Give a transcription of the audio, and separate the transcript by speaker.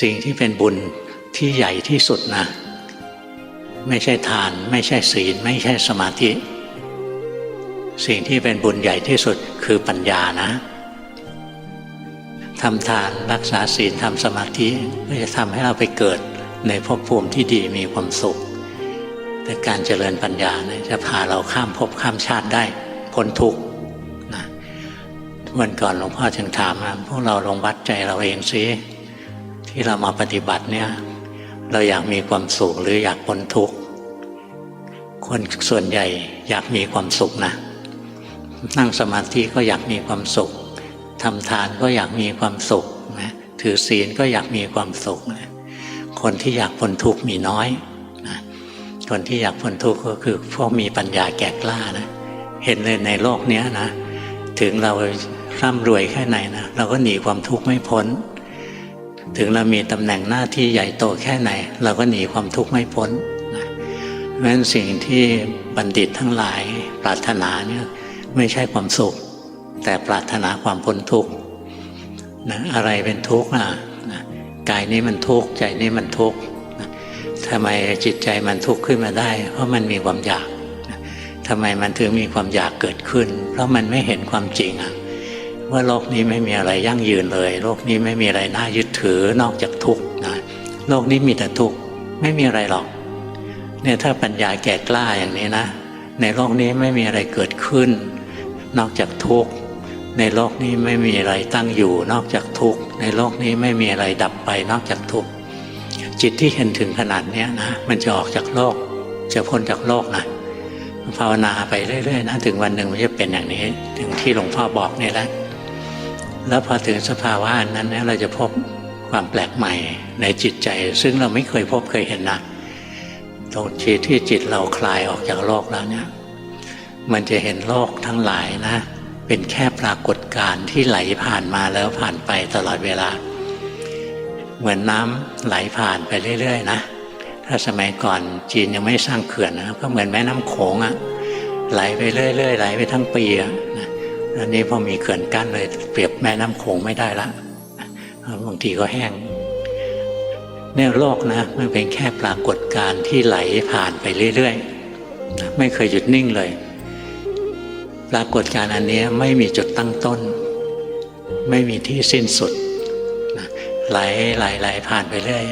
Speaker 1: สิ่งที่เป็นบุญที่ใหญ่ที่สุดนะ ไม่ใช่ทาน ไม่ใช่ศีล ไม่ใช่สมาธิ สิ่งที่เป็นบุญใหญ่ที่สุดคือปัญญานะทำทานรักษาศีลทำสมาธิก็จะทำให้เราไปเกิดในภพภูมิที่ดีมีความสุข แต่การเจริญปัญญาเนี่ยจะพาเราข้ามภพข้ามชาติได้พ้นทุกข์นะวันก่อนหลวงพ่อจึงถามว่าพวกเราลงวัดใจเราเองสิ ที่เรามาปฏิบัติเนี่ยเราอยากมีความสุขหรืออยากพ้นทุกข์คนส่วนใหญ่อยากมีความสุขนะ นั่งสมาธิก็อยากมีความสุขทำทานก็อยากมีความสุขนะถือศีลก็อยากมีความสุขนะคนที่อยากพ้นทุกข์มีน้อยนะคนที่อยากพ้นทุกข์ก็คือพวกมีปัญญาแก่กล้านะเห็นเลยในโลกเนี้ยนะ ถึงเราร่ำรวยแค่ไหนนะเราก็หนีความทุกข์ไม่พ้น ถึงเรามีตำแหน่งหน้าที่ใหญ่โตแค่ไหน เราก็หนีความทุกข์ไม่พ้นนะเพราะฉะนั้นสิ่งที่บัณฑิตทั้งหลายปรารถนาเนี่ยไม่ใช่ความสุข แต่ปรารถนาความพ้นทุกข์นะอะไรเป็นทุกข์อะนะกายนี้มันทุกข์ใจนี้มันทุกข์นะทำไมจิตใจมันทุกข์ขึ้นมาได้ เพราะมันมีความอยากทำไมมันถึงมีความอยากเกิดขึ้น เพราะมันไม่เห็นความจริงอะ ว่าโลกนี้ไม่มีอะไรยั่งยืนเลย โลกนี้ไม่มีอะไรน่ายึดถือนอกจากทุกข์นะโลกนี้มีแต่ทุกข์ไม่มีอะไรหรอกเนี่ยถ้าปัญญาแก่กล้าอย่างนี้นะ ในโลกนี้ไม่มีอะไรเกิดขึ้น นอกจากทุกข์ในโลกนี้ไม่มีอะไรตั้งอยู่ นอกจากทุกข์ในโลกนี้ไม่มีอะไรดับไปนอกจากทุกข์จิตที่เห็นถึงขนาดนี้นะมันจะออกจากโลก จะพ้นจากโลกนะภาวนาไปเรื่อยๆนะถึงวันหนึ่งมันจะเป็นอย่างนี้ ถึงที่หลวงพ่อบอกนี่แหละ แล้วพอถึงสภาวะนั้นเนี่ยเราจะพบความแปลกใหม่ในจิตใจ ซึ่งเราไม่เคยพบเคยเห็นนะตรงที่ที่จิตเราคลายออกจากโลกแล้วเนี่ยมันจะเห็นโลกทั้งหลายนะ เป็นแค่ปรากฏการณ์ที่ไหลผ่านมาแล้วผ่านไปตลอดเวลา เหมือนน้ำไหลผ่านไปเรื่อยๆนะถ้าสมัยก่อนจีนยังไม่สร้างเขื่อนนะก็เหมือนแม่น้ำโขงอะไหลไปเรื่อยๆไหลไปทั้งปีอะนะ อันนี้พอมีเขื่อนกั้นเลย เปรียบแม่น้ำโขงไม่ได้ละบางทีก็แห้งเนี่ยโลกนะมันเป็นแค่ปรากฏการณ์ที่ไหลผ่านไปเรื่อยๆ ไม่เคยหยุดนิ่งเลย ปรากฏการณ์อันนี้ไม่มีจุดตั้งต้น ไม่มีที่สิ้นสุดไหลไหลไหลผ่านไปเรื่อย